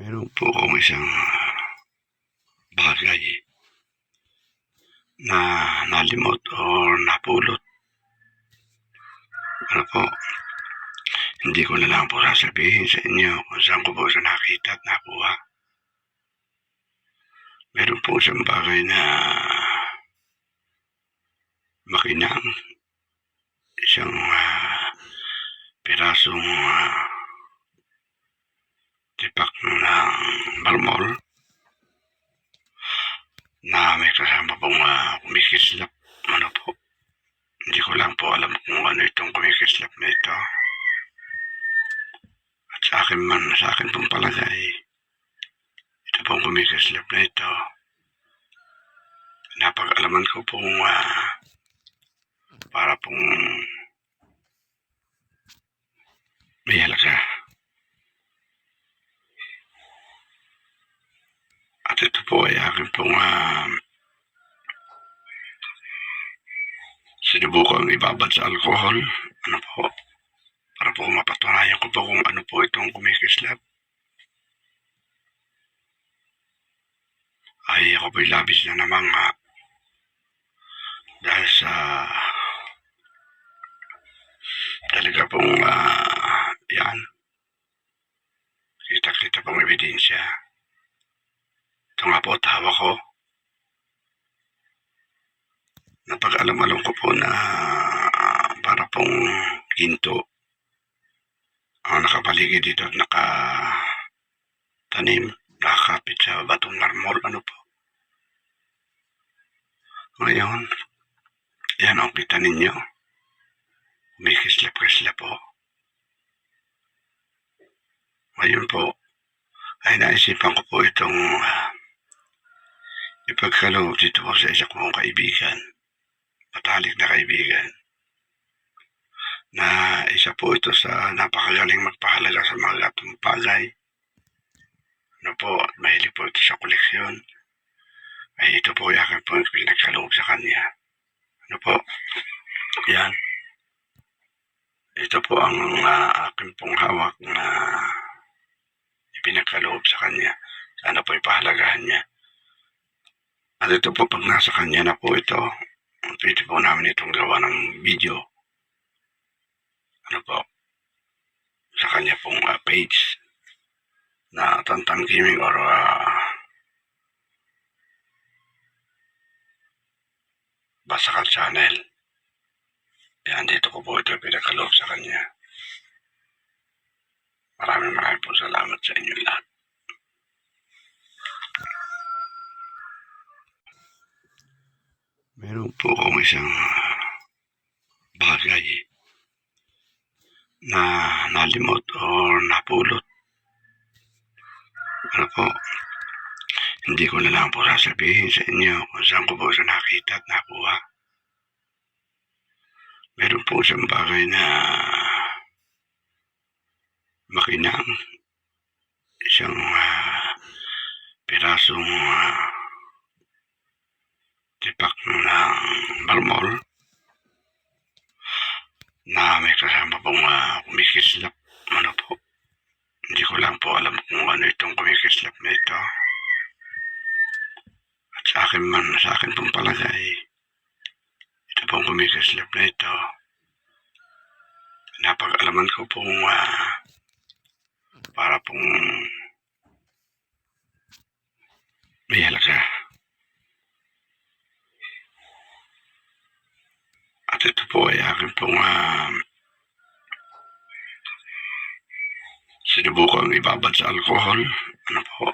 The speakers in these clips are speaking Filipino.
Meron po akong isang bagay na nalimot o napulot. Ano po, hindi ko na lang po sasabihin sa inyo kung saan ko po siya nakita at nakuha. Meron po isang bagay na makinang isang ah, pirasong ah, tipak ng marmol na may kasama pong uh, kumikislap. Ano po? Hindi ko lang po alam kung ano itong kumikislap na ito. At sa akin man, sa akin pong palagay, ito pong kumikislap na ito. Napag-alaman ko pong ah, para pong may halaga. At ito po ay akin pong uh, sinubukang ibabad sa alcohol. Ano po? Para po kung ano po itong kumikislap. Ay ako po'y labis na namang nga. Dahil sa talaga pong ah, yan. Kita-kita pong ebidensya. Ito nga po, tawa ko. Napag-alam-alam ko po na para pong ginto ang nakapaligid dito at nakatanim, nakakapit sa batong marmol. Ano po? Ngayon, yan ang kita ninyo. May kislap-kislap po. Ngayon po, ay naisipan ko po itong ah, ipagkaloob dito po sa isa kong kaibigan, patalik na kaibigan, na isa po ito sa napakagaling magpahalaga sa mga gatong bagay. Ano po, at mahilig po ito sa koleksyon. Ay ito po yung aking po yung pinagkaloob sa kanya. Ano po, yan. Ito po ang ah, aking pong hawak na ipinagkaloob sa kanya. Sana po ipahalagahan niya. At ito po, pag nasa kanya na po ito, pwede po namin itong gawa ng video. Ano po, sa kanya pong ah, page na Tantang Gaming or uh, Basakal Channel. Yan, dito ko po ito pinagkaloob sa kanya. Maraming maraming po salamat sa inyo lahat. Meron po akong isang bagay na nalimot o napulot. Ano po, hindi ko na lang po sasabihin sa inyo kung saan ko po siya nakita at nakuha. Meron po isang bagay na makinang isang ah, pirasong ah, tipak ng marmol na may kasama pong uh, kumikislap. Ano po? Hindi ko lang po alam kung ano itong kumikislap na ito. At sa akin man, sa akin pong palagay, ito pong kumikislap na ito. Napag-alaman ko pong ah, para pong may halaga. At ito po ay akin pong ah, sinubukang ibabad sa alcohol. Ano po?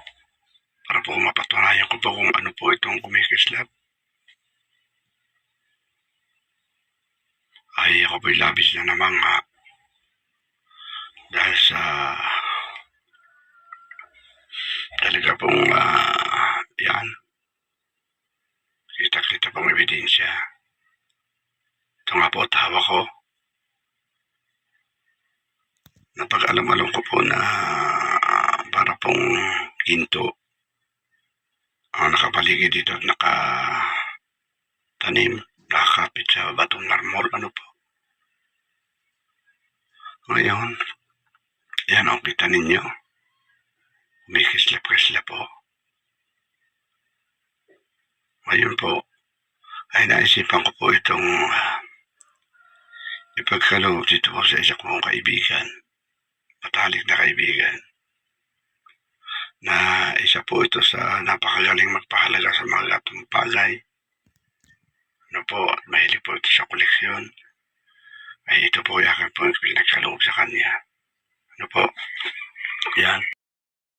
Po mapatunayan ko po kung ano po itong kumikislap. Ay ako po'y labis na namang nga. Dahil sa talaga pong ah, yan. Kita-kita pong ebidensya. Ito nga po, tawa ko. Napag-alam-alam ko po na para pong ginto ang nakapaligid dito at nakatanim, nakakapit sa batong marmol. Ano po? Ngayon, yan ang kita ninyo. Umikisla-kisla po. Ngayon po, ay naisipan ko po itong ah, ipagkaloob dito po sa isa kong kaibigan, matalik na kaibigan, na isa po ito sa napakagaling magpahalaga sa mga gatong bagay. Ano po, at mahilig po ito sa koleksyon. Ay ito po yung aking po pinagkaloob sa kanya. Ano po, yan.